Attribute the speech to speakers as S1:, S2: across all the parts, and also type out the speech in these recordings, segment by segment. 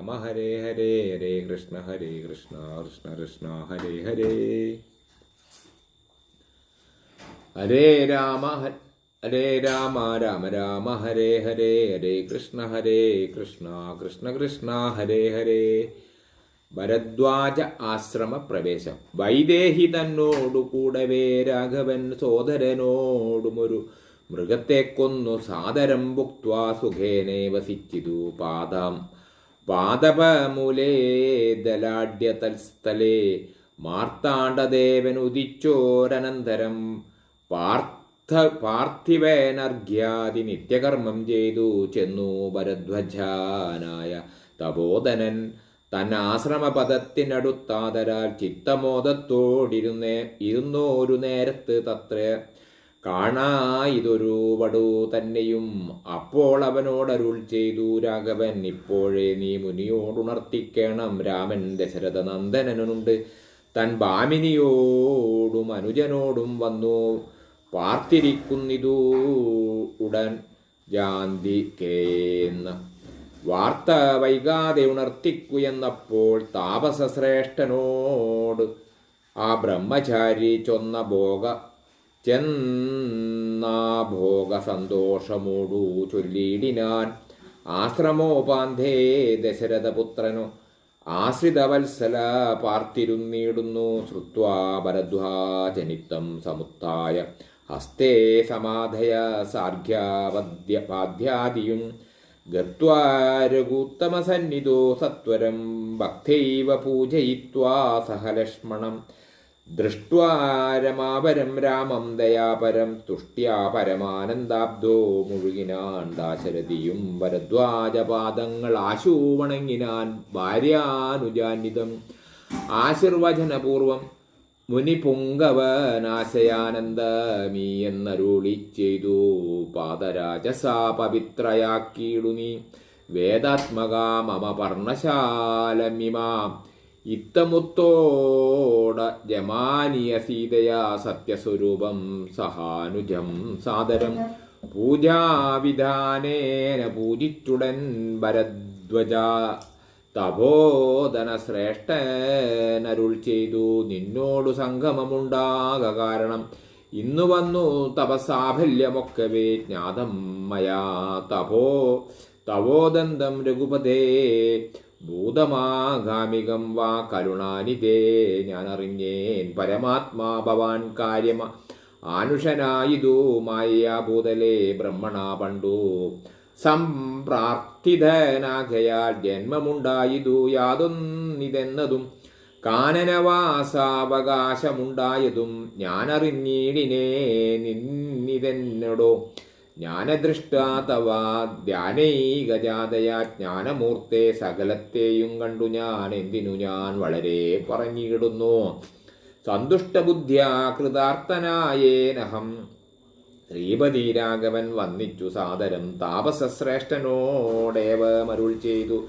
S1: രാമ ഹരേ ഹരേ ഹരേ കൃഷ്ണ ഹരേ കൃഷ്ണ കൃഷ്ണ കൃഷ്ണ ഹരേ ഹരേ. ഹരേ രാമ ഹരേ രാമ രാമ രാമ ഹരേ ഹരേ ഹരേ കൃഷ്ണ ഹരേ കൃഷ്ണ കൃഷ്ണ കൃഷ്ണ ഹരേ ഹരേ. ഭരദ്വാജ ആശ്രമ പ്രവേശം. വൈദേഹി തന്നോടു കൂടവേ രാഘവൻ സോദരനോടുമൊരു മൃഗത്തെ കൊന്നു സാദരം ഭുക്വാ സുഖേനെ വസിച്ചിതു പാദം. പാദപമൂലേ ദലാഢ്യ തൽസ്ഥലേ മാർത്താണ്ഡദേവൻ ഉദിച്ചോരനന്തരം പാർത്ഥ പാർത്ഥിവേനർഘ്യാതി നിത്യകർമ്മം ചെയ്തു ചെന്നു ഭരധ്വജാനായ തപോധനൻ. തന്നാശ്രമപദത്തിനടുത്താതരാൽ ചിത്തമോദത്തോടിരുന്നേ ഇരുന്നോരു നേരത്ത് തത്ര കാണായിതൊരു വടു തന്നെയും. അപ്പോൾ അവനോടരുൾ ചെയ്തു രാഘവൻ ഇപ്പോഴേ നീ മുനിയോടുണർത്തിക്കണം. രാമൻ ദശരഥ നന്ദനനുണ്ട് തൻ ഭാമിനിയോടും അനുജനോടും വന്നു. പാർത്തിരിക്കുന്നിതു ഉടൻ ജാന്തി കേന്ന് വാർത്ത വൈകാതെ ഉണർത്തിക്കുയെന്നപ്പോൾ താപസശ്രേഷ്ഠനോട് ആ ബ്രഹ്മചാരി ചൊന്ന ഭോഗ ചെന്നാ ഭോഗ സന്തോഷമോടു ചൊല്ലിയിടിനാൻ ആശ്രമോപാന്ധേ ദശരഥപുത്രനു ആശ്രിതവത്സല പാർത്തിരുന്നിടുന്നു ശ്രുത്വാ ഭരദ്വാജനിത്തം സമുത്തായ ഹസ്തേ സമാധയ സാർഘ്യാവദ്യ ഗത്വാരഘുത്തമസന്നിധോ സത്വരം ഭക്തൈവ പൂജയിത്വാ സഹലക്ഷ്മണം. ദൃഷ്ട്വാ രമാപരം രാമം ദയാപരം തുഷ്ട്യാ പരമാനന്ദാബ്ദോ മുഴുകിനാൻ ദാശരഥിയും ഭരദ്വാജപാദങ്ങൾ ആശു വണങ്ങിനാൻ ഭാര്യാനുജാനിതം ആശീർവചനപൂർവം മുനി പുങ്കവനാശയാനന്ദമീ എന്നരുളി ചെയ്തു പാദരാജസാ പവിത്രയാക്കിയിടു നീ വേദാത്മക മമ പർണശാലമിമാം ഇത്തമുത്തോട ജമാനിയ സീതയാ സത്യസ്വരൂപം സഹാനുജം സാദരം. പൂജാവിധാനേന പൂജിച്ചുടൻ ഭരദ്വജ തപോധന ശ്രേഷ്ഠനരുൾ ചെയ്തു. നിന്നോടു സംഗമമുണ്ടാക കാരണം ഇന്നു വന്നു തപസാഫല്യമൊക്കവേ ജ്ഞാതം മയാ തപോ തവോദന്തം രഘുപതേ ഭൂതമാഗാമികം വാ കരുണാനിതേ ഞാൻ അറിഞ്ഞേൻ പരമാത്മാ ഭവാൻ കാര്യമ. ആനുഷനായിതു മായ ഭൂതലേ ബ്രഹ്മണ പണ്ടു. സംപ്രാർത്ഥിതനാകയാൽ ജന്മമുണ്ടായിതു യാതൊന്നിതെന്നതും കാനനവാസാവകാശമുണ്ടായതും ഞാനറിഞ്ഞീടിനേ നിന്നിതെന്നടോ. ജ്ഞാനദൃഷ്ടാ തവ ധ്യാനൈകജാതയാ ജ്ഞാനമൂർത്തെ സകലത്തെയും കണ്ടു ഞാൻ എന്തിനു ഞാൻ വളരെ പറഞ്ഞിടുന്നു. സന്തുഷ്ടബുദ്ധ്യാ കൃതാർത്ഥനായേനഹം. ശ്രീപതി രാഘവൻ വന്നിച്ചു സാദരം താപസശ്രേഷ്ഠനോടേവ മരുൾ ചെയ്തു.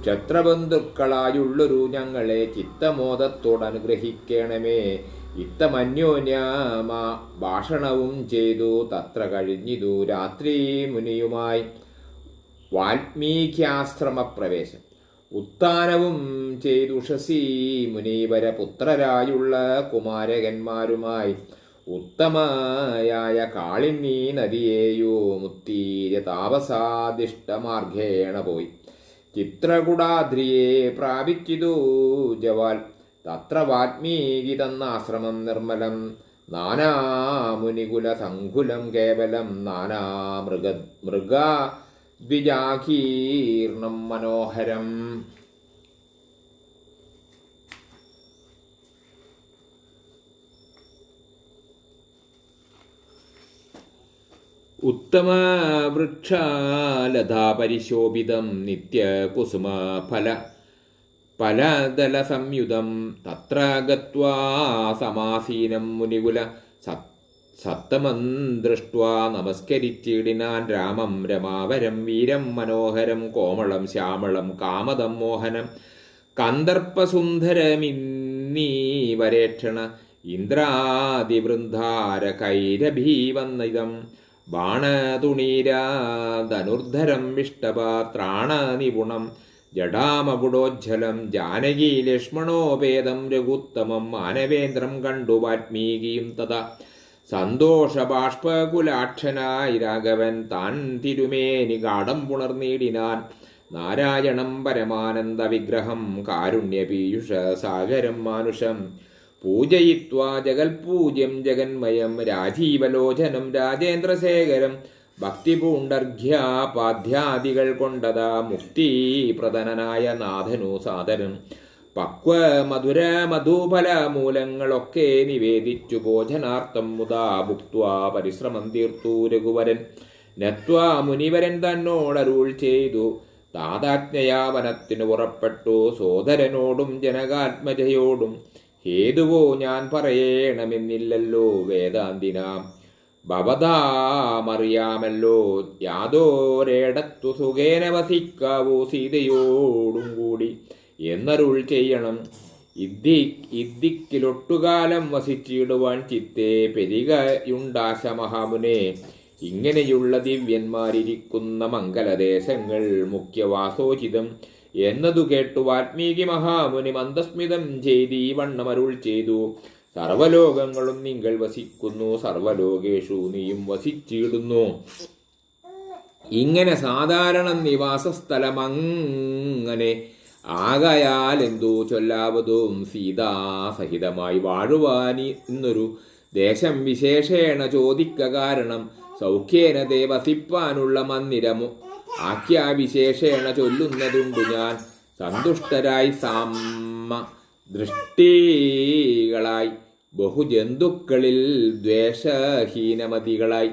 S1: ക്ഷത്രബന്ധുക്കളായുള്ളൊരു ഞങ്ങളെ ചിത്തമോദത്തോടനുഗ്രഹിക്കണമേ. ഇത്തമന്യോന്യമാ ഭാഷണവും ചെയ്തു തത്ര കഴിഞ്ഞിതു രാത്രി മുനിയുമായി വാൽമീക്യാശ്രമപ്രവേശം. ഉത്താനവും ചെയ്തു ഷസി മുനീവര പുത്രരായുള്ള കുമാരകന്മാരുമായി ഉത്തമയായ കാളിന്നി നദിയേയോ മുത്തീര താപസാദിഷ്ടമാർഗേണ പോയി. ചിത്രകുടാദ്രിയെ പ്രാപിച്ചിതു ജവാൽ തത്ര വാത്മീകി തന്നാശ്രമം നിർമ്മലം. നാനാമുനികുല സങ്കുലം കേവലം നാനാ മൃഗ മൃഗ ദ്വിജാകീർണം മനോഹരം. ഉത്തമവൃക്ഷാലതാപരിശോഭിതം നിത്യകുസുമഫല ഫലദലസംയുതം തത്ര ഗത്വാ മുനികുല സത് സത്തമം ദൃഷ്ട്വാ നമസ്കരിച്ചിടിനാൻ രാമം രമാവരം വീരം മനോഹരം കോമളം ശ്യാമളം കാമദം മോഹനം കന്ദർപ്പസുന്ദരമിന്നീ വരേക്ഷണ ഇന്ദ്രാതിവൃന്ദാര കൈരഭീവന്നിതം ബാണതുണീരാ ധനുർധരം വിഷ്ടപ നിപുണം ജഡാമകുടോജ്ജലം ജാനകി ലക്ഷ്മണോപേതം രഘുത്തമം മാനവേന്ദ്രം കണ്ടു വാത്മീകിയും തഥ. സന്തോഷ സന്തോഷബാഷ്പകുലാക്ഷനായി രാഘവൻ താൻ തിരുമേനി ഗാഠം പുണർനീടിനാൻ. നാരായണം പരമാനന്ദ വിഗ്രഹം കാരുണ്യപീയുഷ സാഗരം മാനുഷം. പൂജയിത്വാ ജഗൽപൂജ്യം ജഗന്മയം രാജീവലോചനം രാജേന്ദ്രശേഖരം. ഭക്തിപൂണ്ടർഘ്യാപാധ്യാദികൾ കൊണ്ടതാ മുക്തി മുക്തിപ്രദനായ നാഥനു സാധനം പക്വ മധുര മധുഫല മൂലങ്ങളൊക്കെ നിവേദിച്ചു ഭോജനാർത്ഥം മുതാ ഭുക്വാ പരിശ്രമം തീർത്തു രഘുവരൻ. നത്വാ മുനിവരൻ തന്നോടരുൾ ചെയ്തു. താതാജ്ഞയാ വനത്തിനു പുറപ്പെട്ടു സോദരനോടും ജനകാത്മജയോടും. ഹേതുവോ ഞാൻ പറയണമെന്നില്ലല്ലോ വേദാന്തിനാം. ഭവതാമറിയാമല്ലോ യാതോരേടത്തു സുഖേന വസിക്കാവൂ സീതയോടും കൂടി. എന്നരുൾ ചെയ്യണം. ഇദ്ദി ഇദ്ദിക്കിലൊട്ടുകാലം വസിച്ചിടുവാൻ ചിത്തേ പെരികയുണ്ടാശ മഹാമുനെ. ഇങ്ങനെയുള്ള ദിവ്യന്മാരിരിക്കുന്ന മംഗലദേശങ്ങൾ മുഖ്യവാസോചിതം. എന്നതു കേട്ടു വാൽമീകി മഹാമുനി മന്ദസ്മിതം ചെയ്ത് വണ്ണമരുൾ ചെയ്തു. സർവലോകങ്ങളും നിങ്ങൾ വസിക്കുന്നു സർവലോകേഷു നീയും വസിച്ചിടുന്നു. ഇങ്ങനെ സാധാരണ നിവാസസ്ഥലമങ്ങനെ ആകയാൽ എന്തോ ചൊല്ലാവതും സീതാസഹിതമായി വാഴുവാനി എന്നൊരു ദേശം വിശേഷേണ ചോദിക്ക കാരണം സൗഖ്യേന വസിപ്പാനുള്ള മന്ദിരമോ. ആഖ്യാവിശേഷേണ ചൊല്ലുന്നതുണ്ട് ഞാൻ. സന്തുഷ്ടരായി സാമ്മ ദൃഷ്ടികളായി ബഹുജന്തുക്കളിൽ ദ്വേഷഹീനമതികളായി.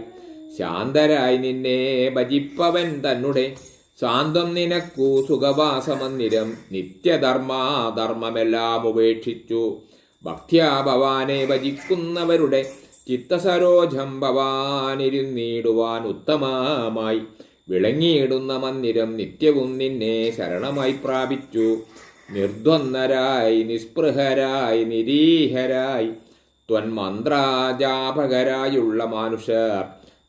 S1: ശാന്തരായി നിന്നെ ഭജിപ്പവൻ തന്നുടെ ശാന്തം നിനക്കു സുഖവാസമന്ദിരം നിത്യധർമാധർമ്മമെല്ലാം ഉപേക്ഷിച്ചു. ഭക്ത്യാ ഭവാനെ ഭജിക്കുന്നവരുടെ ചിത്തസരോജം ഭവാനിരുന്നിടുവാൻ ഉത്തമമായി. വിളങ്ങിയിടുന്ന മന്ദിരം നിത്യവും നിന്നെ ശരണമായി പ്രാപിച്ചു. നിർദ്വന്നരായി നിസ്പൃഹരായി നിരീഹരായി. ത്വന്മന്ത്രാജാപകരായുള്ള മനുഷ്യർ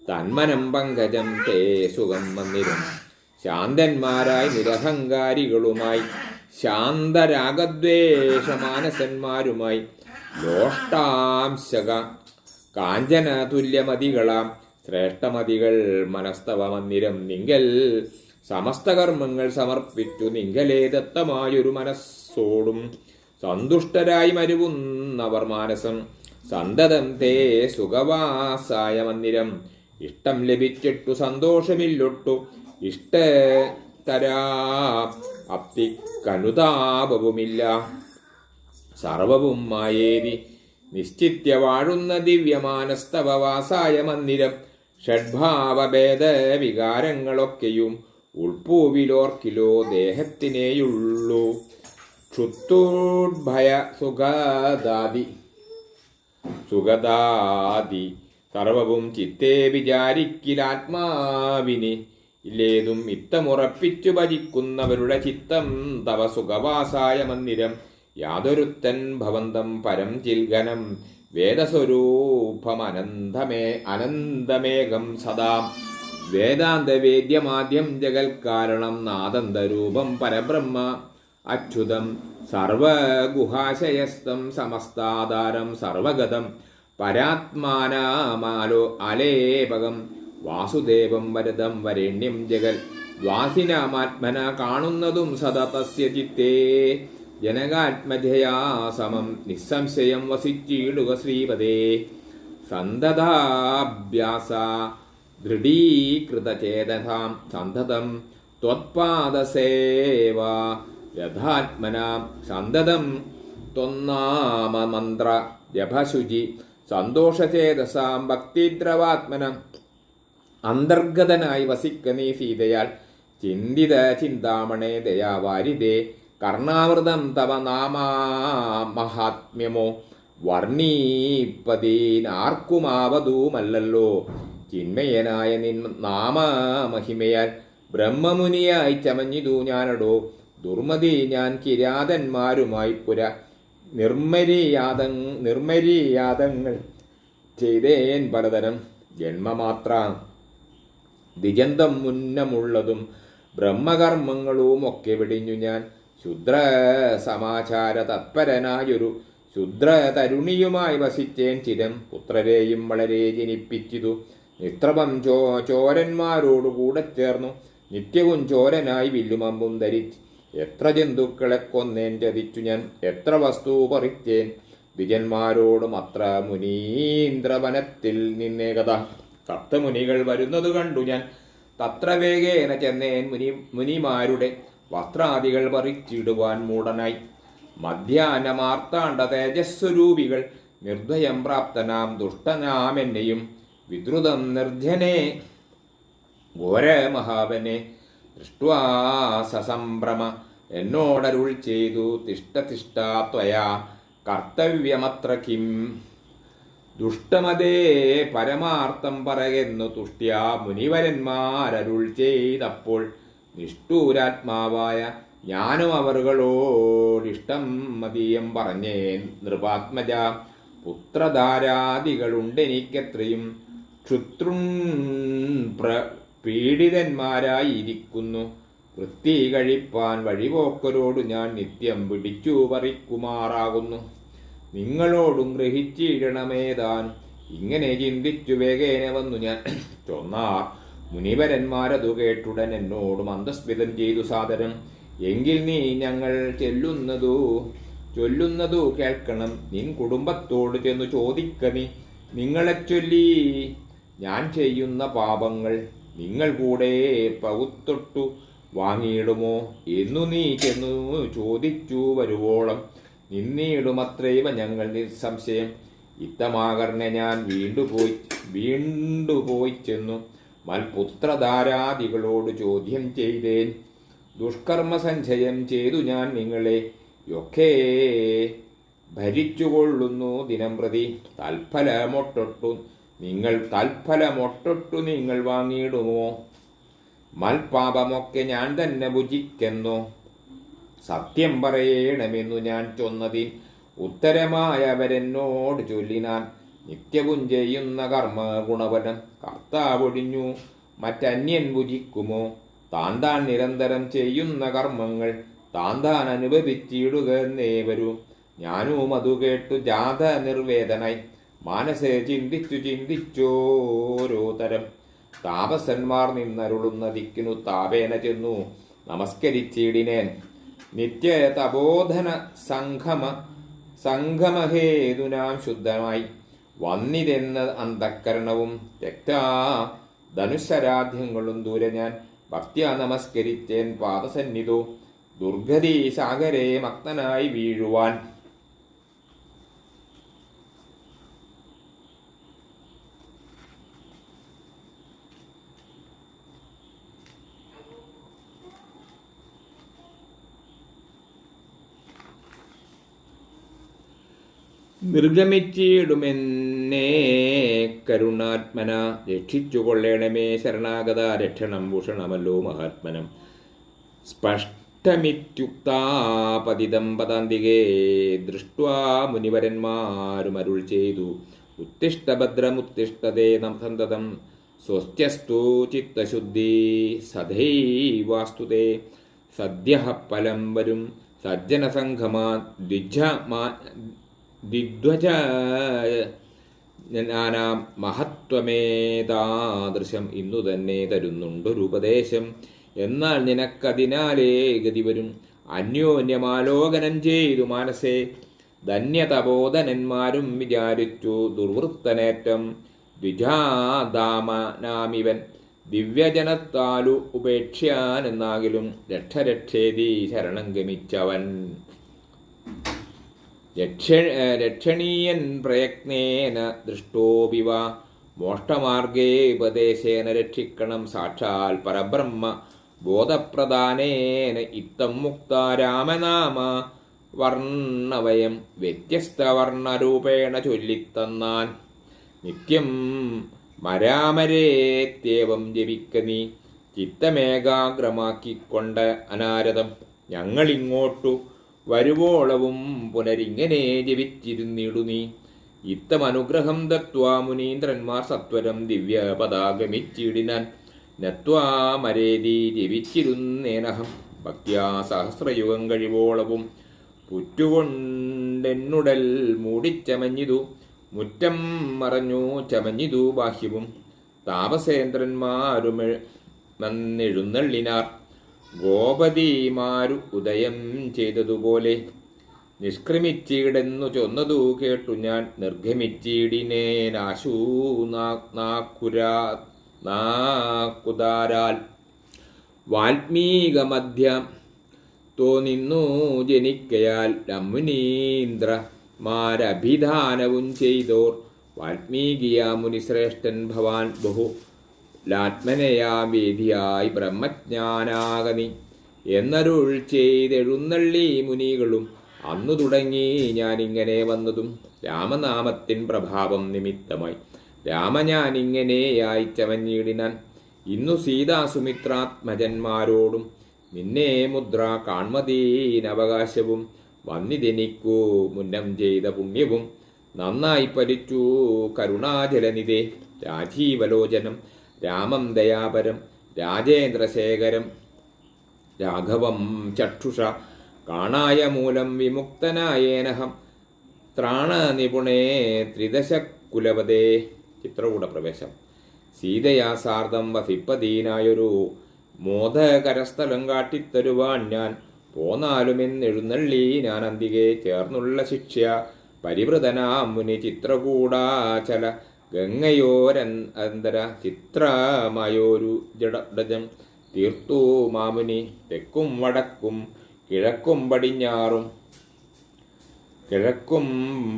S1: തന്മനം പങ്കജം തേ സുഖം വന്നിരുന്നു. ശാന്തന്മാരായി നിരഹങ്കാരികളുമായി ശാന്തരാഗദ്വേഷമാനസന്മാരുമായി ലോഷ്ടാംശക കാഞ്ചന ശ്രേഷ്ഠമതികൾ മനസ്തവ മന്ദിരം നിങ്കൽ സമസ്ത കർമ്മങ്ങൾ സമർപ്പിച്ചു നിങ്കലേതത്തമായൊരു മനസ്സോടും സന്തുഷ്ടരായി മരുവുന്നവർ മാനസം. സന്തതം തേ സുഖവാസായ മന്ദിരം. ഇഷ്ടം ലഭിച്ചിട്ടു സന്തോഷമില്ലൊട്ടു. ഇഷ്ടതരാ അപ്തിക്കനുതാപവുമില്ല സർവവും മായേരി നിശ്ചിത്യ വാഴുന്ന ദിവ്യമാനസ്തവവാസായ മന്ദിരം. ഷഡ്ഭാവഭേദ വികാരങ്ങളൊക്കെയും ഉൾപ്പൂവിലോർക്കിലോ ദേഹത്തിനേയുള്ളൂ ക്ഷുത്തുഭയ സുഖദാതി സുഖദാതി സർവവും ചിത്തേ വിചാരിക്കിലാത്മാവിനെ ഇല്ലേതും ഇത്തമുറപ്പിച്ചു ഭജിക്കുന്നവരുടെ ചിത്തം തവ സുഖവാസായ മന്ദിരം. യാതൊരുത്തൻ ഭവന്തം പരം ചിൽഗനം വേദസ്വരൂപമനന്തമേ അനന്തമേകം സദാ. വേദാന്തവേദ്യമാദ്യം കാരണം നാദന്തരൂപം പരബ്രഹ്മ. അച്യുതം സർവഗുഹാശയസ്തം സമസ്താധാരം സർവഗതം പരാത്മാനാമാലോ അലേപകം വാസുദേവം വരദം വരേണ്യം ജഗൽ. വാസിനാമാത്മന കാണുന്നതും സദാ തസ്യ ചിത്തേ. ജനകാത്മജയാ സമം നിസ്സംശയം വസിച്ചിടുക ശ്രീപദേ. സന്തതാഭ്യാസ ദൃഢീകൃതചേതസാം സന്തതം ത്വത്പാദസേവ. യഥാത്മനാം സന്തതം ത്വന്നാമമന്ത്ര ജപശുചി. സന്തോഷചേതസാം ഭക്തിദ്രവാത്മനം. അന്തർഗതനായി വസിക്ക നീ സീതയാൽ. ചിന്തിത ചിന്താമണേ ദയാവാരിതേ. കർണാമൃതം തവ നാമാ മഹാത്മ്യമോ. വർണീപ്പതീനാർക്കുമാവതുമല്ലല്ലോ ചിന്മയനായ നിൻ നാമമഹിമയാൽ ബ്രഹ്മമുനിയായി ചമഞ്ഞിതു ഞാനടോ. ദുർമതി ഞാൻ കിരാതന്മാരുമായി പുര. നിർമ്മരിയാത നിർമ്മരിയാതങ്ങൾ ചെയ്തേൻ പലതരം ജന്മമാത്ര. ദിജന്തം മുന്നമുള്ളതും ബ്രഹ്മകർമ്മങ്ങളും ഒക്കെ വെടിഞ്ഞു ഞാൻ. ശുദ്ര സമാചാര തത്പരനായൊരു ശുദ്ര തരുണിയുമായി വസിച്ചേൻ ചിരം. പുത്രരെയും വളരെ ജനിപ്പിച്ചിതു. നിത്രപം ചോ ചോരന്മാരോടുകൂടെ ചേർന്നു. നിത്യവും ചോരനായി വില്ലുമമ്പും ധരിച്ച്. എത്ര ജന്തുക്കളെ കൊന്നേൻ ചതിച്ചു ഞാൻ എത്ര വസ്തു പറിച്ചേൻ. ദ്വിജന്മാരോടും അത്ര മുനീന്ദ്രവനത്തിൽ നിന്നേ കഥ സപ്തമുനികൾ വരുന്നത് കണ്ടു ഞാൻ. തത്ര വേഗേന ചെന്നേൻ മുനി മുനിമാരുടെ വസ്ത്രാദികൾ പറിച്ചിടുവാൻ മൂടനായി. മധ്യാനമാർത്താണ്ട തേജസ്വരൂപികൾ നിർദ്ദയം പ്രാപ്തനാം ദുഷ്ടനാമെന്നെയും വിദ്രുതം നിർജനെ. ഘോരമഹാവനെ ദൃഷ്ട്വാ എന്നോടരുൾ ചെയ്തു തിഷ്ട തിഷ്ട ത്വയാ. കർത്തവ്യമത്ര കിം. ദുഷ്ടമതേ പരമാർത്ഥം പറയുന്നു തുഷ്ട്യാ മുനിവരന്മാരരുൾ ചെയ്തപ്പോൾ നിഷ്ഠൂരാത്മാവായ ഞാനും അവറുകളോടിഷ്ടം മതീയം പറഞ്ഞേൻ. നൃപാത്മജ പുത്രധാരാദികളുണ്ടെനിക്കെത്രയും. ക്ഷുത്രുൺ പ്ര പീഡിതന്മാരായിരിക്കുന്നു വൃത്തി കഴിപ്പാൻ വഴിപോക്കരോട് ഞാൻ നിത്യം പിടിച്ചു പറിക്കുമാറാകുന്നു. നിങ്ങളോടും ഗ്രഹിച്ചിടണമേതാൻ. ഇങ്ങനെ ചിന്തിച്ചു വേഗേന വന്നു ഞാൻ. ചൊന്നാർ മുനിവരന്മാരതു കേട്ടുടൻ എന്നോട് മന്ദസ്മിതം ചെയ്തു സാദരം. എങ്കിൽ നീ ഞങ്ങൾ ചെല്ലുന്നതു ചൊല്ലുന്നതു കേൾക്കണം. നിൻ കുടുംബത്തോട് ചെന്നു ചോദിക്ക നിങ്ങളെ ചൊല്ലി ഞാൻ ചെയ്യുന്ന പാപങ്ങൾ നിങ്ങൾ കൂടെ പകുത്തൊട്ടു വാങ്ങിയിടുമോ എന്നു നീ ചെന്നു ചോദിച്ചു വരുവോളം. നിന്നീടുമത്രൈവ ഞങ്ങൾ നിസ്സംശയം. ഇത്തമാകർണെ ഞാൻ വീണ്ടുപോയി വീണ്ടുപോയി ചെന്നു മൽപുത്രധാരാദികളോട് ചോദ്യം ചെയ്തേൻ. ദുഷ്കർമ്മ സഞ്ചയം ചെയ്തു ഞാൻ നിങ്ങളെ. യൊക്കെ ഭരിച്ചുകൊള്ളുന്നു ദിനം പ്രതി തൽഫലമൊട്ടൊട്ടു നിങ്ങൾ തൽഫലമൊട്ടൊട്ടു നിങ്ങൾ വാങ്ങിയിടുമോ മൽപാപമൊക്കെ ഞാൻ തന്നെ ഭുജിക്കുന്നു. സത്യം പറയണമെന്നു ഞാൻ ചൊന്നതിൽ ഉത്തരമായവരെന്നോട് ചൊല്ലിനാൻ നിത്യവും ചെയ്യുന്ന കർമ്മ ഗുണവനം കർത്താവൊഴിഞ്ഞു മറ്റന്യൻ ഭുജിക്കുമോ? താൻ താൻ നിരന്തരം ചെയ്യുന്ന കർമ്മങ്ങൾ താൻ താൻ അനുഭവിച്ചിടുക എന്നേ വരൂ ഞാനും അതു കേട്ടു ജാത നിർവേദനായി മാനസെ ചിന്തിച്ചു ചിന്തിച്ചോരോ തരം താപസന്മാർ നിന്നരുളുന്ന ദിക്കിനു താപേന ചെന്നു. നമസ്കരിച്ചിടിനേൻ. നിത്യ തപോധന സംഘമ സംഘമഹേതുനാം ശുദ്ധമായി. വന്നിതെന്ന അന്ധക്കരണവും രക്താ ധനുശരാധ്യങ്ങളും ദൂരെ ഞാൻ ഭക്തിയ നമസ്കരിച്ചേൻ പാദസന്നിധു. ദുർഗതി സാഗരെ മക്തനായി വീഴുവാൻ നിർഗമിച്ചിടുമെന്നേ കരുണാത്മന. രക്ഷിച്ചുകൊള്ളേണമേ ശരണാഗത. രക്ഷണം ഭൂഷണമല്ലോ മഹാത്മനം. സ്പഷ്ടമിത്യുക്താപതിതം പതാന്തികേ ദൃഷ്ട്വാ മുനിവരന്മാരും അരുൾ ചെയ്തു. ഉത്തിഷ്ടഭദ്രമുത്തിഷ്ടതേ സന്തതം. സ്വസ്ഥ്യസ്തു ചിത്തശുദ്ധി സദൈവാസ്തുതേ സദ്യ ഫലം വരും. സജ്ജനസംഘമാ ദ്വിജ ദിഗ്ധ്വജ നാനാം മഹത്വമേതാദൃശം ഇന്നു തന്നെ തരുന്നുണ്ടൊരുപദേശം. എന്നാൽ നിനക്കതിനാലേ ഗതി വരും. അന്യോന്യമാലോകനം ചെയ്തു മാനസേ. ധന്യതബോധനന്മാരും വിചാരിച്ചു ദുർവൃത്തനേറ്റം. ദ്വിജാദാമനാമിവൻ ദിവ്യജനത്താലു ഉപേക്ഷ്യാനെന്നാകിലും രക്ഷരക്ഷേതി ശരണം ഗമിച്ചവൻ. രക്ഷണീയൻ പ്രയത്നേന ദൃഷ്ടോപിവ മോഷ്ടമാർഗേ ഉപദേശേന രക്ഷിക്കണം സാക്ഷാൽ പരബ്രഹ്മ. ബോധപ്രധാനേന ഇത്തം മുക്ത രാമനാമ. വർണവയം വ്യത്യസ്ത വർണരൂപേണ ചൊല്ലിത്തന്നാൻ. നിത്യം മരാമരേത്യവം ജപിക്ക നീ. ചിത്തമേകാഗ്രമാക്കിക്കൊണ്ട് അനാരതം ഞങ്ങളിങ്ങോട്ടു വരുവോളവും പുനരിങ്ങനെ ജപിച്ചിരുന്നിടു നീ. ഇത്തമനുഗ്രഹം ദത്വാ മുനീന്ദ്രന്മാർ സത്വരം ദിവ്യ പതാകമിച്ചിടിനാൻ നത്വാമരേതി ജപിച്ചിരുന്നേനഹം. ഭക്യാ സഹസ്രയുഗം കഴിവോളവും പുറ്റുകൊണ്ടെന്നുടൽ മൂടിച്ചമഞ്ഞിതു. മുറ്റം മറഞ്ഞു ചമഞ്ഞിതു ബാഹ്യവും. താപസേന്ദ്രന്മാരുമെ വന്നെഴുന്നള്ളിനാർ ഗോപതിമാരു ഉദയം ചെയ്തതുപോലെ. നിഷ്ക്രമിച്ചിടെന്നു ചൊന്നതു കേട്ടു ഞാൻ. നിർഗമിച്ചിടിനേനാശൂ നാക്കുരാ നാക്കുതാരാൽ വാൽമീകമധ്യ തോന്നിന്നു ജനിക്കയാൽ രമുനീന്ദ്രമാരഭിധാനവും ചെയ്തോർ. വാൽമീകിയ മുനിശ്രേഷ്ഠൻ ഭവാൻ ബഹു ലാത്മനയാ വേദിയായി ബ്രഹ്മജ്ഞാനാഗമി എന്നരുൾ ചെയ്തെഴുന്നള്ളി മുനികളും അന്നു തുടങ്ങി ഞാനിങ്ങനെ വന്നതും രാമനാമത്തിൻ പ്രഭാവം നിമിത്തമായി. രാമ ഞാനിങ്ങനെയായി ചവഞ്ഞിടിനാൻ ഇന്നു സീതാസുമിത്രാത്മജന്മാരോടും നിന്നെ മുദ്ര കാൺമതീനവകാശവും വന്നിതെനിക്കു മുന്നം ചെയ്ത പുണ്യവും നന്നായി പരിച്ചു കരുണാചലനിതേ രാജീവലോചനം രാമം ദയാപരം രാജേന്ദ്രശേഖരം രാഘവം ചക്ഷുഷ കാണായ മൂലം വിമുക്തനായേനഹം ത്രാണനിപുണേ ത്രിദശകുലപതേ. ചിത്രകൂട പ്രവേശം സീതയാ സാർദ്ധം വസിപ്പതീനായൊരു മോദകരസ്ഥലം കാട്ടിത്തരുവാൻ ഞാൻ പോന്നാലുമെന്നെഴുന്നള്ളി ഞാൻ അന്തികെ ചേർന്നുള്ള ശിക്ഷ പരിവൃതനാം മുനി ചിത്രകൂടാചല ഗംഗയോരന്തര ചിത്രമായൊരു ജഡജം തീർത്തു മാമുനി തെക്കും വടക്കും കിഴക്കും പടിഞ്ഞാറും. കിഴക്കും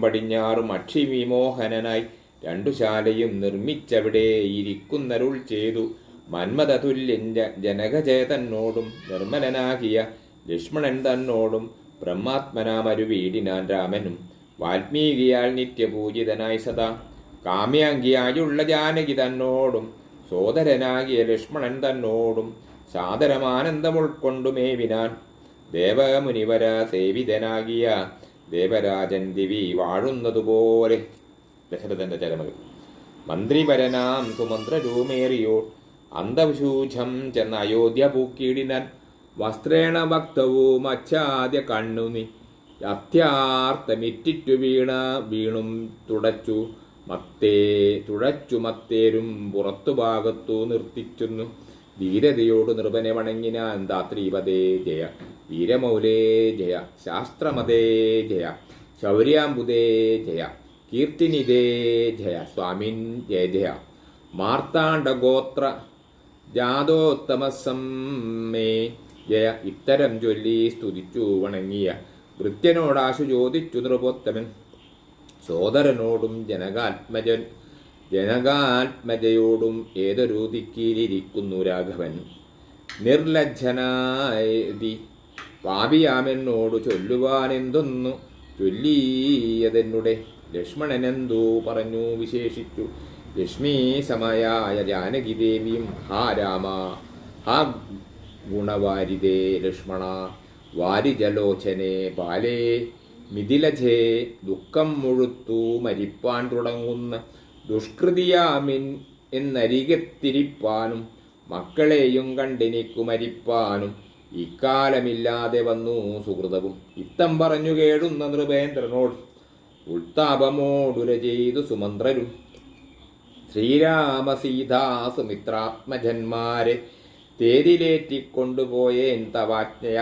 S1: പടിഞ്ഞാറും അക്ഷി വിമോഹനനായി രണ്ടു ശാലയും നിർമ്മിച്ചവിടെ ഇരിക്കുന്നരുൾ ചെയ്തു. മന്മഥതുല്യന്റെ ജനകചേതനോടും നിർമ്മലനാകിയ ലക്ഷ്മണൻ തന്നോടും ബ്രഹ്മാത്മനാമരു വീടിനാൻ രാമനും. വാൽമീകിയാൽ നിത്യപൂജിതനായി സദാ. കാമ്യാംഗിയായുള്ള ജാനകി തന്നോടും സോദരനാകിയ ലക്ഷ്മണൻ തന്നോടും സാദരമാനന്ദം ഉൾക്കൊണ്ടുമേവിനാൻ ദേവമുനിവര സേവിതനാകിയ ദേവരാജൻ ദിവി വാഴുന്നതുപോലെ. ദശരഥന്റെ ചരമകൾ മന്ത്രിവരനാം സുമന്ത്രരൂമേറിയോ അന്തശൂചം ചെന്ന അയോധ്യ പൂക്കിടിനാൻ വസ്ത്രേണ ഭക്തവും അച്ഛാദ്യ കണ്ണുനി അത്യാർത്ഥമിറ്റിറ്റു വീണ വീണും തുടച്ചു. മത്തേ തുഴച്ചു മത്തേരും പുറത്തു ഭാഗത്തു നിർത്തിച്ചുന്നു. ധീരതയോട് നിർഭനെ വണങ്ങിനാൻ ധാത്രീപതേ ജയ. വീരമൗലേ ജയ. ശാസ്ത്രമതേ ജയ. ശൗര്യാംബുദേ ജയ. കീർത്തിനിതേ ജയ. സ്വാമിൻ ജയ ജയ. മാർത്താണ്ഡഗോത്ര ജാതോത്തമസമ്മേ ജയ. ഇത്തരം ചൊല്ലി സ്തുതിച്ചു വണങ്ങിയ. കൃത്യനോടാശു ചോദിച്ചു നൃപോത്തമൻ. സോദരനോടും ജനകാത്മജൻ ജനകാത്മജയോടും ഏതൊരു ദിക്കിലിരിക്കുന്നു രാഘവൻ. നിർലജ്ജനായി പാപിയാമെന്നോട് ചൊല്ലുവാനെന്തൊന്നു ചൊല്ലിയതെന്നുടെ ലക്ഷ്മണനെന്തോ പറഞ്ഞു വിശേഷിച്ചു. ലക്ഷ്മീ സമയായ ജാനകി ദേവിയും ഹാ രാമ ഹാ ഗുണവാരിതേ ലക്ഷ്മണ വാരിജലോചനെ ബാലേ മിഥിലജേ ദുഃഖം മുഴുത്തു മരിപ്പാൻ തുടങ്ങുന്ന ദുഷ്കൃതിയാമിൻ എന്നരികത്തിരിപ്പാനും മക്കളെയും കണ്ടെനിക്കു മരിപ്പാനും ഇക്കാലമില്ലാതെ വന്നു സുഹൃതവും. ഇത്തം പറഞ്ഞു കേടുന്ന നൃപേന്ദ്രനോട് ഉൾത്താപമോടുര ചെയ്തു സുമന്ത്രരും. ശ്രീരാമ സീതാ സുമിത്രാത്മജന്മാരെ തേരിലേറ്റിക്കൊണ്ടുപോയേൻ തവാജ്ഞയ.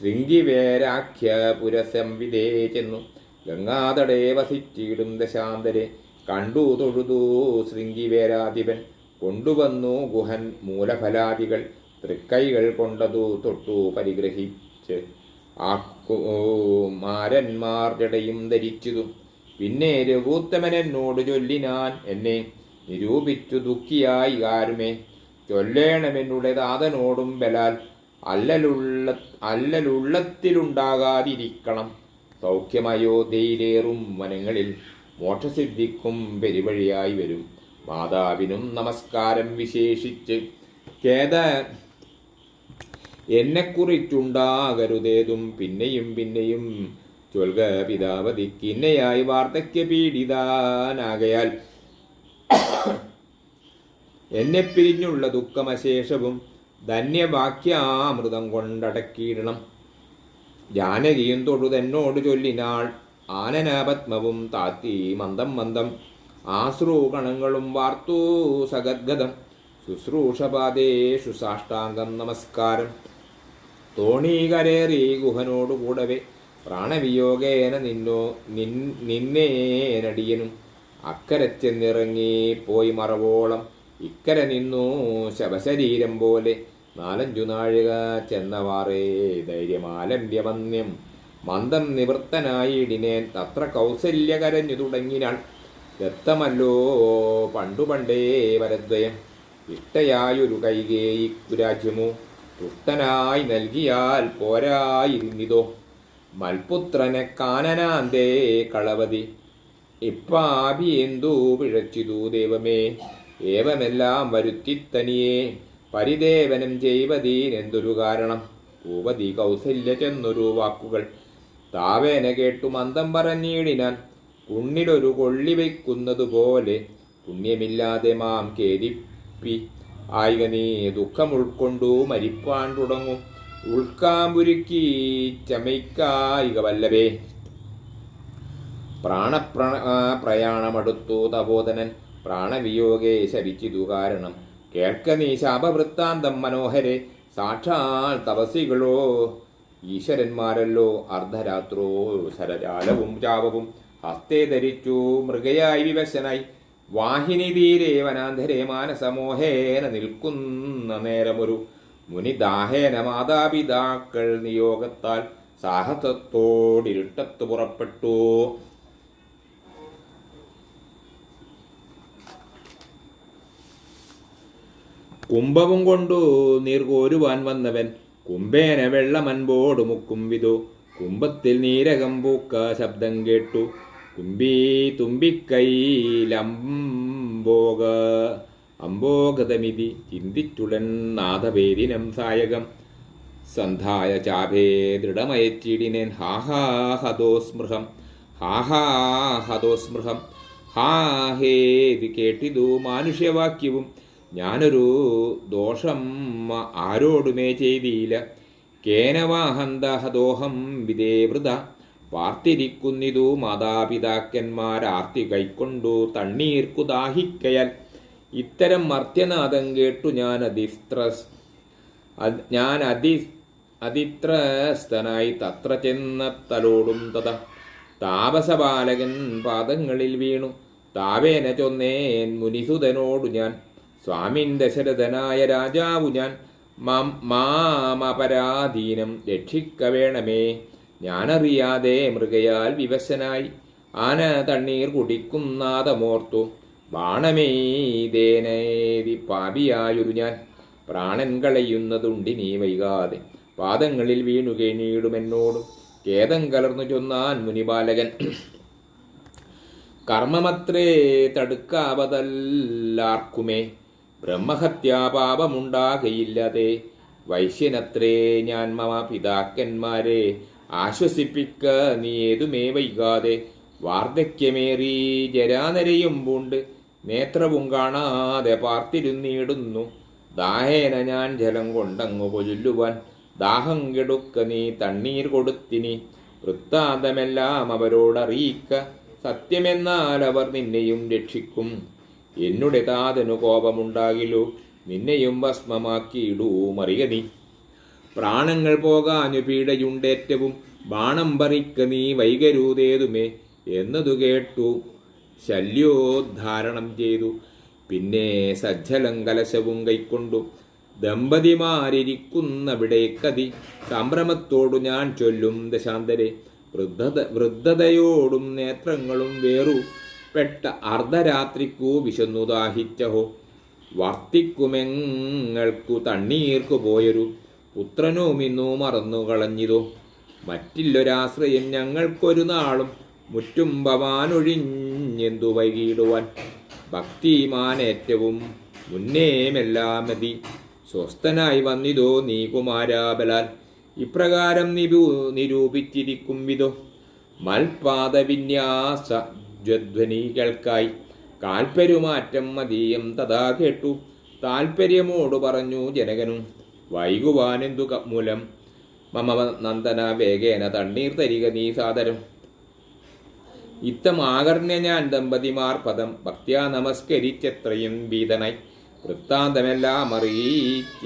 S1: ശൃംഗിവേരാഖ്യ പുരസംവിധേ ചെന്നു. ഗംഗാതടേ വസിച്ചിടും ദശാന്തരെ. കണ്ടു തൊഴുതു ശൃംഗിവേരാധിപൻ. കൊണ്ടുവന്നു ഗുഹൻ മൂലഫലാദികൾ. തൃക്കൈകൾ കൊണ്ടതു തൊട്ടു പരിഗ്രഹിച്ച്. ആരന്മാർ ജടയും ധരിച്ചതും. പിന്നെ രഘൂത്തമനെന്നോട് ചൊല്ലിനാൻ എന്നെ. നിരൂപിച്ചു ദുഃഖിയായി ആരുമേ? ചൊല്ലേണമെന്നുടെ താതനോടും ബലാൽ. അല്ലലുള്ള അല്ലലുള്ളത്തിലുണ്ടാകാതിരിക്കണം സൗഖ്യമയോധ്യയിലേറും വനങ്ങളിൽ മോക്ഷസിദ്ധിക്കും പെരുവഴിയായി വരും. മാതാവിനും നമസ്കാരം വിശേഷിച്ച് ഖേദ എന്നെക്കുറിച്ചുണ്ടാകരുതേതും പിന്നെയും പിന്നെയും ചൊൽക പിതാവതിക്കിന്നയായി വാർദ്ധക്യ പീഡിതാനാകയാൽ എന്നെ പിരിഞ്ഞുള്ള ദുഃഖമശേഷവും ധന്യവാക്യാമൃതം കൊണ്ടടക്കിയിടണം. ജാനകിയും തൊഴുതെന്നോട് ചൊല്ലിനാൾ ആനനാപത്മവും താത്തി മന്ദം മന്ദം. ആശ്രൂകണങ്ങളും വാർത്തു സഗദ്ഗതം. ശുശ്രൂഷപാദേഷു സാഷ്ടാംഗം നമസ്കാരം. തോണീകരേറി ഗുഹനോടുകൂടവെ പ്രാണവിയോഗേന നിന്നോ നിൻ നിന്നേനടിയനും. അക്കരച്ചെന്നിറങ്ങി പോയി മറവോളം. ഇക്കരെ നിന്നു ശവശരീരം പോലെ. നാലഞ്ചു നാഴിക ചെന്നവാറേ ധൈര്യമാലംബ്യമന്യം മന്ദം നിവൃത്തനായിടിനേൻ തത്ര കൗസല്യ കരഞ്ഞു തുടങ്ങിനാൾ. പണ്ടു പണ്ടേ വരദ്വയം. ഇഷ്ടയായൊരു കൈകേയി കുരാജ്യമോ. തുഷ്ടനായി നൽകിയാൽ പോരായിരുന്നിതോ. മൽപുത്രനെ കാനനാന്തേ കളവതി. ഇപ്പാപി എന്തു പിഴച്ചിതു ദൈവമേ. ഏവമെല്ലാം വരുത്തിത്തനിയെ പരിദേവനം ചെയ്വതീനെന്തൊരു കാരണം? ഭൂപതി കൗസല്യ ചെന്നൊരു വാക്കുകൾ. താവേന കേട്ടു മന്ദം പറഞ്ഞിടിനാൻ. കുണ്ണിലൊരു കൊള്ളി വയ്ക്കുന്നതുപോലെ പുണ്യമില്ലാതെ മാം കേരിപ്പി ആയിക നീ ദുഃഖം ഉൾക്കൊണ്ടു മരിപ്പാൻ തുടങ്ങും. ഉൾക്കാമ്പുരുക്കി ചമയ്ക്കായിക വല്ലവേ പ്രാണപ്ര പ്രയാണമടുത്തു തപോധനൻ. പ്രാണവിയോഗേ ശപിച്ചിതു കാരണം കേൾക്ക നീ ശാപവൃത്താന്തം മനോഹരെ സാക്ഷാൽ തപസികളോ ഈശ്വരന്മാരല്ലോ അർദ്ധരാത്രോ ശരജാലവും ചാപവും. ഹസ്തേ ധരിച്ചു മൃഗയായി വിവശനായി. വാഹിനി തീരെ വനാന്തരെ മാനസമോഹേന നിൽക്കുന്ന നേരമൊരു മുനിദാഹേന മാതാപിതാക്കൾ നിയോഗത്താൽ സാഹസത്തോടിരുട്ടത്ത് പുറപ്പെട്ടു. കുംഭവും കൊണ്ടു നീർകോരുവാൻ വന്നവൻ കുംഭേന വെള്ളമൻപോട് മുക്കും വിതു കുംഭത്തിൽ നീരകം പൂക്ക ശബ്ദം കേട്ടു. കുമ്പി തുമ്പിക്കൈലംബോക അംബോഗതമിതി ചിന്തിച്ചുടൻ നാഥവേദിനം സായകം. സന്ധായ ചാഭേ ദൃഢമയച്ചിടിനേൻ. ഹാഹാ ഹാഹാഹതോസ്മൃഹം ഹാഹാ ഹതോസ്മൃഹം ഹാ ഹേ ഇത് കേട്ടിതു മാനുഷ്യവാക്യവും. ഞാനൊരു ദോഷം ആരോടുമേ ചെയ്തില്ല. കേനവാഹന്തഹദോഹം വിദേവൃത. പാർത്തിരിക്കുന്നിതു മാതാപിതാക്കന്മാരാർത്തി കൈക്കൊണ്ടു തണ്ണീർക്കു ദാഹിക്കയാൽ. ഇത്തരം മർത്യനാഥം കേട്ടു ഞാൻ അതിസ്ത്രസ് അത് ഞാൻ അതി അതിത്രസ്തനായി തത്ര ചെന്ന തലോടും തത താപസബാലകൻ പാദങ്ങളിൽ വീണു. താവേന ചൊന്നേൻ മുനിസുതനോടു ഞാൻ സ്വാമിൻ ദശരഥനായ രാജാവു ഞാൻ. മാമപരാധീനം രക്ഷിക്കവേണമേ. ഞാനറിയാതെ മൃഗയാൽ വിവശനായി. ആന തണ്ണീർ കുടിക്കുന്നാതമോർത്തു ബാണമേതേനേതി പാപിയായൊരു ഞാൻ. പ്രാണൻ കളയുന്നതുണ്ടി നീ വൈകാതെ. പാദങ്ങളിൽ വീണു നീടുമെന്നോടും ഖേദം കലർന്നു ചൊന്നാൻ മുനിബാലകൻ കർമ്മമത്രേ തടുക്കാവതല്ലാർക്കുമേ. ബ്രഹ്മഹത്യാപാപമുണ്ടാകയില്ലതെ. വൈശ്യനത്രേ ഞാൻ മമ പിതാക്കന്മാരെ ആശ്വസിപ്പിക്ക നീ ഏതുമേ വൈകാതെ. വാർദ്ധക്യമേറി ജരാനരയും പൂണ്ട് നേത്രവും കാണാതെ പാർത്തിരുന്നിടുന്നു. ദാഹേന ഞാൻ ജലം കൊണ്ടങ്ങു പൊല്ലുവാൻ ദാഹം കെടുക്ക നീ തണ്ണീർ കൊടുത്തിനി. വൃത്താന്തമെല്ലാം അവരോടറിയിക്ക. സത്യമെന്നാൽ അവർ നിന്നെയും രക്ഷിക്കും. എന്നുടെ താതനു കോപമുണ്ടാകിലോ. നിന്നെയും ഭസ്മമാക്കിയിടൂ മറിയ നീ. പ്രാണങ്ങൾ പോകാഞ്ഞു പീഡയുണ്ടേറ്റവും ബാണം പറിക്ക നീ വൈകരൂതേതുമേ എന്നതു കേട്ടു. ശല്യോദ്ധാരണം ചെയ്തു. പിന്നെ സജ്ജലം കലശവും കൈക്കൊണ്ടു. ദമ്പതിമാരിയ്ക്കുന്നവിടേക്കതി. സംഭ്രമത്തോടു ഞാൻ ചൊല്ലും ദശാന്തരെ. വൃദ്ധത വൃദ്ധതയോടും നേത്രങ്ങളും വേറു. പെട്ട അർദ്ധരാത്രിക്കു വിശന്നു ദാഹിച്ചഹോ വർത്തിക്കുമെങ്ങൾക്കു തണ്ണീർക്കു പോയൊരു പുത്രനും ഇന്നു മറന്നു കളഞ്ഞിതോ. മറ്റില്ലൊരാശ്രയം ഞങ്ങൾക്കൊരു നാളും മുറ്റും ഭവാനൊഴിഞ്ഞെന്തു വൈകിടുവാൻ. ഭക്തിമാനേറ്റവും മുന്നേമെല്ലാം മതി. സ്വസ്ഥനായി വന്നിതോ നീ കുമാരാബലാൽ. ഇപ്രകാരം നിരൂ നിരൂപിച്ചിരിക്കും വിധോ മൽപാദവിന്യാസ ജ്വധ്വനികൾക്കായി കാൽപര്യമാറ്റം മതീയം തഥാ കേട്ടു. താൽപര്യമോട് പറഞ്ഞു ജനകനും വൈകുവാനെന്തു മൂലം? മമ നന്ദന വേഗേന തണ്ണീർ തരിക നീ സാദരം. ഇത്തം ആകർണ്യ ഞാൻ ദമ്പതിമാർ പദം ഭക്തിയാ നമസ്കരിച്ചെത്രയും വീതനായി വൃത്താന്തമെല്ലാം അറിയി